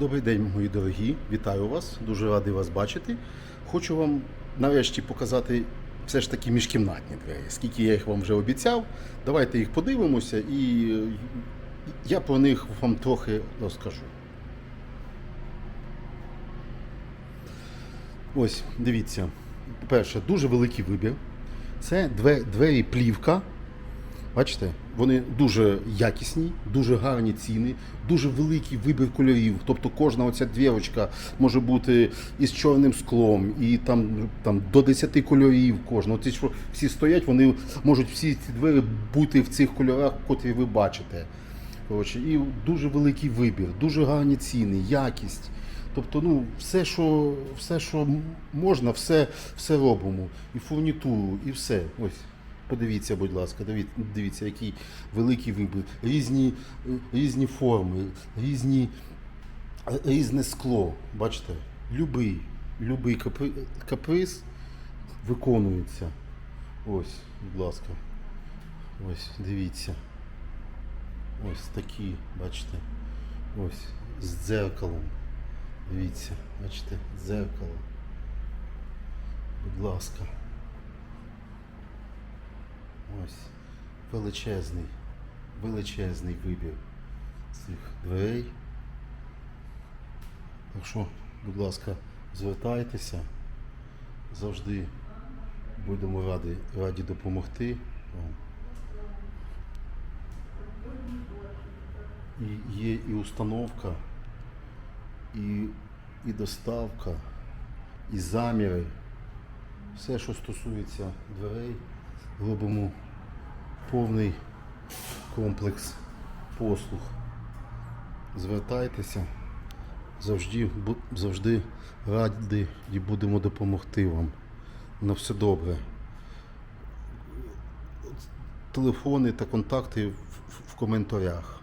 Добрий день, мої дорогі. Вітаю вас. Дуже радий вас бачити. Хочу вам нарешті показати все ж таки міжкімнатні двері. Скільки я їх вам вже обіцяв, давайте їх подивимося і е, я про них вам трохи розкажу. Ось, дивіться. Перше, дуже великий вибір. Це двері плівка. Бачите, вони дуже якісні, дуже гарні ціни, дуже великий вибір кольорів. Тобто кожна оця двірочка може бути із чорним склом, і там, там до 10 кольорів кожна. Ці, що всі стоять, вони можуть всі ці двері бути в цих кольорах, котрі ви бачите. Коротше, і дуже великий вибір, дуже гарні ціни, якість. Тобто, ну, все, що, все, що можна, все, все робимо. І фурнітуру, і все. Ось. Подивіться, будь ласка, дивіться, який великий вибір. Різні, різні форми, різні, різне скло. Бачите, любий, любий каприз виконується. Ось, будь ласка. Ось, дивіться. Ось такі, бачите. Ось, з дзеркалом. Дивіться, бачите, дзеркало. Будь ласка. Ось величезний, величезний вибір цих дверей. Так що, будь ласка, звертайтеся. Завжди будемо раді, раді допомогти. І є і установка, і, і доставка, і заміри. Все, що стосується дверей, робимо повний комплекс послуг. Звертайтеся, завжди, завжди раді і будемо допомогти вам. На все добре. Телефони та контакти в, коментарях.